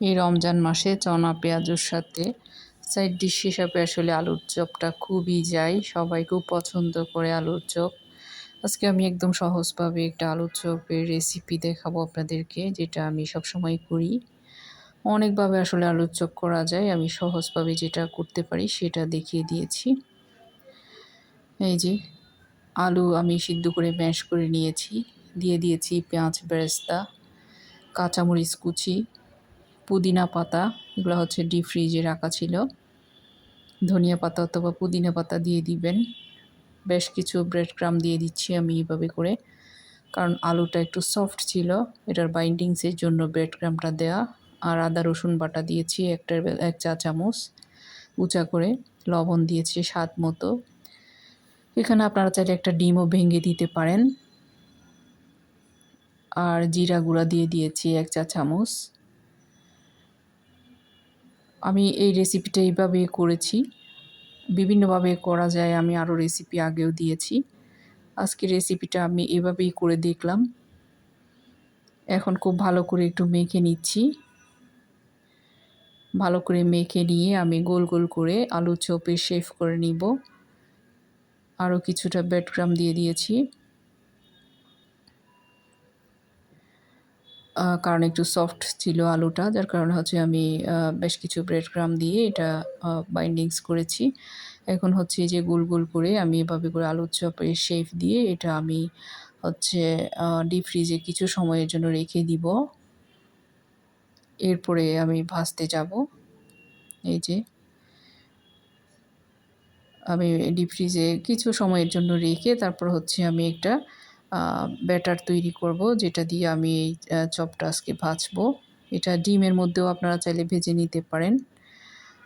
এই রমজান মাসে চনা পেঁয়াজুর সাথে সাইড ডিশ হিসাবে আসলে আলুর চপটা খুবই যায় সবাই খুব পছন্দ করে আলুর চপ। আজকে আমি একদম সহজভাবে একটা আলুর চপের রেসিপি দেখাবো আপনাদেরকে, যেটা আমি সবসময় করি। অনেকভাবে আসলে আলুর চপ করা যায়, আমি সহজভাবে যেটা করতে পারি সেটা দেখিয়ে দিয়েছি। এই যে, আলু আমি সিদ্ধ করে ম্যাশ করে নিয়েছি। দিয়ে দিয়েছি পেঁয়াজ বেরেস্তা, কাঁচামরিচ কুচি পুদিনা পাতা, এগুলো হচ্ছে ডিপ ফ্রিজে রাখা ছিল। ধনিয়া পাতা অথবা পুদিনা পাতা দিয়ে দিবেন। বেশ কিছু ব্রেড ক্রাম দিয়ে দিচ্ছি আমি এইভাবে করে। কারণ আলুটা একটু সফট ছিল, এটার বাইন্ডিংসের জন্য ব্রেড ক্রামটা দেওয়া আর আদা, রসুন বাটা দিয়েছি একটা এক চা চামচ। উঁচা করে লবণ দিয়েছি স্বাদ মতো। এখানে আপনারা চাইলে একটা ডিমও ভেঙে দিতে পারেন। আর জিরা গুঁড়া দিয়ে দিয়েছি এক চা চামচ। আমি এই রেসিপিটা এইভাবে করেছি। বিভিন্নভাবে করা যায়, আমি আরও রেসিপি আগেও দিয়েছি। আজকে রেসিপিটা আমি এভাবেই করে দেখলাম। এখন খুব ভালো করে একটু মেখে নিচ্ছি। ভালো করে মেখে নিয়ে আমি গোল গোল করে আলু চোপে শেফ করে নিব। আরও কিছুটা ব্রেডক্রাম দিয়ে দিয়েছি। কারণ একটু সফট ছিল আলুটা, যার কারণে হচ্ছে আমি বেশ কিছু ব্রেড ক্রাম দিয়ে এটা বাইন্ডিংস করেছি। এখন হচ্ছে যে গোল গোল করে আমি এভাবে করে আলুর চপের শেফ দিয়ে এটা আমি হচ্ছে ডিপ ফ্রিজে কিছু সময়ের জন্য রেখে দিব। এরপরে আমি ভাজতে যাব। এই যে। আমি ডিপ ফ্রিজে কিছু সময়ের জন্য রেখে তারপর হচ্ছে আমি একটা ব্যাটার তৈরি করব, যেটা দিয়ে আমি এই চপটা আজকে ভাজবো। এটা ডিমের মধ্যেও আপনারা চাইলে ভেজে নিতে পারেন।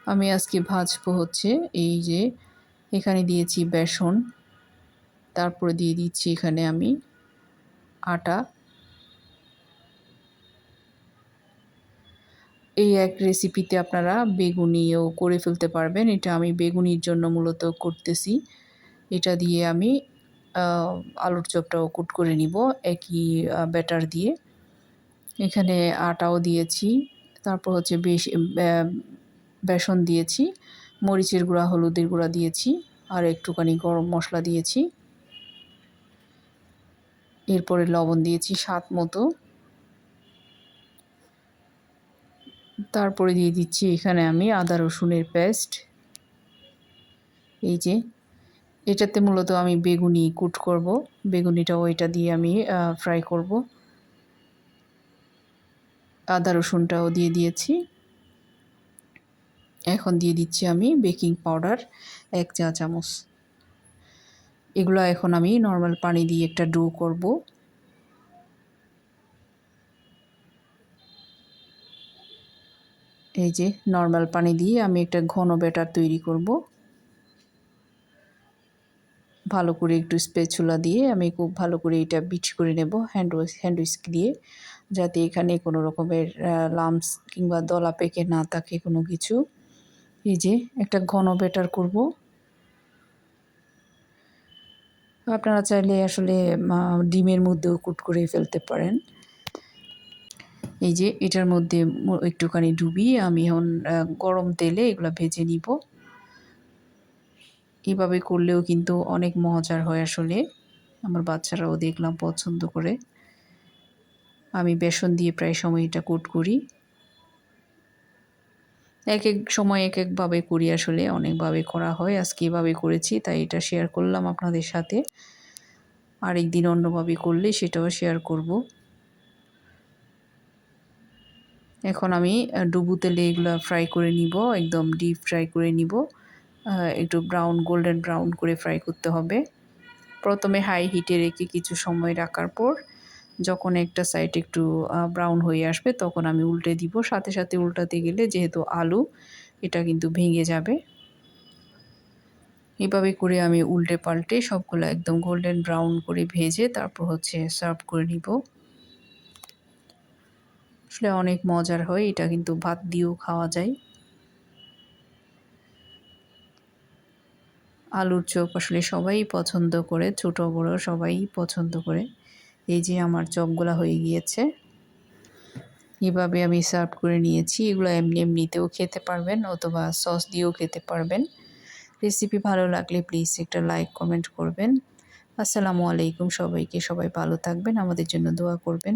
আমি আজকে ভাজবো হচ্ছে এই যে, এখানে দিয়েছি বেসন, তারপরে দিয়ে দিচ্ছি এখানে আমি আটা। এই এক রেসিপিতে আপনারা বেগুনিও করে ফেলতে পারবেন। এটা আমি বেগুনির জন্য মূলত করতেছি। এটা দিয়ে আমি আলুর চপটাও কুট করে নিব একই ব্যাটার দিয়ে। এখানে আটাও দিয়েছি, তারপর হচ্ছে বেশ বেসন দিয়েছি, মরিচের গুঁড়া, হলুদের গুঁড়া দিয়েছি, আর একটুখানি গরম মশলা দিয়েছি। এরপরে লবণ দিয়েছি স্বাদ মতো। তারপরে দিয়ে দিচ্ছি এখানে আমি আদা রসুনের পেস্ট। এই যে এটাতে মূলত আমি বেগুনি কুট করব। বেগুনিটাও এটা দিয়ে আমি ফ্রাই করব। আদা রসুনটাও দিয়ে দিয়েছি। এখন দিয়ে দিচ্ছি আমি বেকিং পাউডার এক চা চামচ। এগুলো এখন আমি নর্মাল পানি দিয়ে একটা ডো করব। এই যে নর্মাল পানি দিয়ে আমি একটা ঘন ব্যাটার তৈরি করব। ভালো করে একটু স্পেচুলা দিয়ে আমি খুব ভালো করে এটা বিট করে নেব হ্যান্ড হ্যান্ড উইস্ক দিয়ে। যাতে এখানে কোনো রকমের লামস কিংবা দলা পেকে না থাকে কোনো কিছু। এই যে একটা ঘন বেটার করব। আপনারা চাইলে আসলে ডিমের মধ্যেও কুট করে ফেলতে পারেন। এই যে এটার মধ্যে একটুখানি ডুবিয়ে আমি এখন গরম তেলে এগুলো ভেজে নিব। এভাবে করলেও কিন্তু অনেক মজার হয় আসলে। আমার বাচ্চারাও দেখলাম পছন্দ করে। আমি বেসন দিয়ে প্রায় সময় এটা কোট করি। এক এক সময় এক একভাবে করি আসলে, অনেকভাবে করা হয়। আজকে এভাবে করেছি, তাই এটা শেয়ার করলাম আপনাদের সাথে। আরেক দিন অন্যভাবে করলে সেটাও শেয়ার করব। এখন আমি ডুবু তেলে এগুলো ফ্রাই করে নিব, একদম ডিপ ফ্রাই করে নিব। একটু ব্রাউন গোল্ডেন ব্রাউন করে ফ্রাই করতে হবে। প্রথমে হাই হিটে রেখে কিছু সময় রাখার পর যখন একটা সাইড একটু ব্রাউন হয়ে আসবে তখন আমি উল্টে দিব। সাথে সাথে উল্টাতে গেলে যেহেতু আলু, এটা কিন্তু ভেঙে যাবে। এভাবে করে আমি উল্টে পাল্টে সবগুলো একদম গোল্ডেন ব্রাউন করে ভেজে তারপর হচ্ছে সার্ভ করে নিব। আসলে অনেক মজার হয়, এটা কিন্তু ভাত দিয়েও খাওয়া যায়। আলুর চপ আসলে সবাই পছন্দ করে, ছোট বড় সবাই পছন্দ করে। এই যে আমার চপগুলা হয়ে গিয়েছে। এভাবে আমি সার্ভ করে নিয়েছি। এগুলো এমনি এমনিতেও খেতে পারবেন অথবা সস দিয়েও খেতে পারবেন। রেসিপি ভালো লাগলে প্লিজ একটা লাইক, কমেন্ট করবেন। আসসালামু আলাইকুম সবাইকে। সবাই ভালো থাকবেন। আমাদের জন্য দোয়া করবেন।